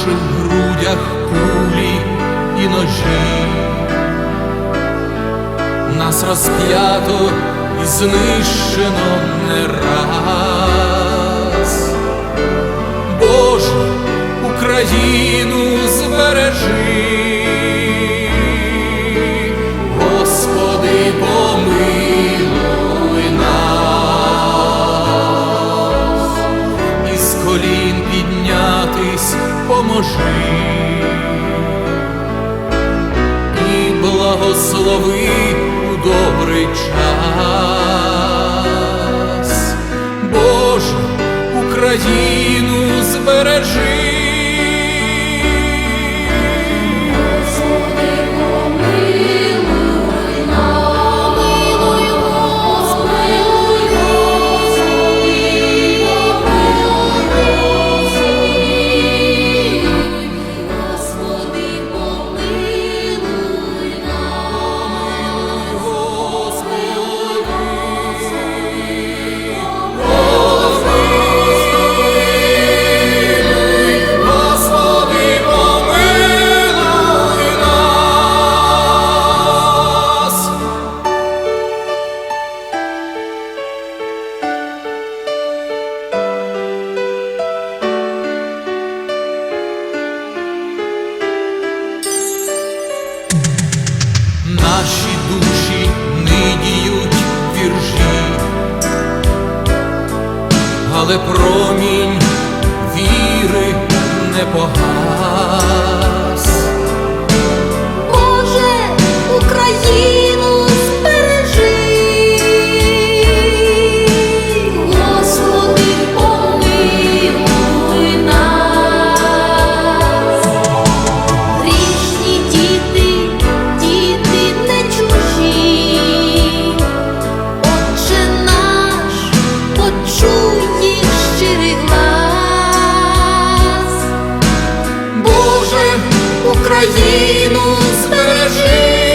грудях кулі і ножі, нас розп'ято і знищено не раз. Боже, Україну поможи і благослови у добрий час. Боже, Україну збережи. Наші душі нидіють віржі, але промінь віри не погас. Україну збережи.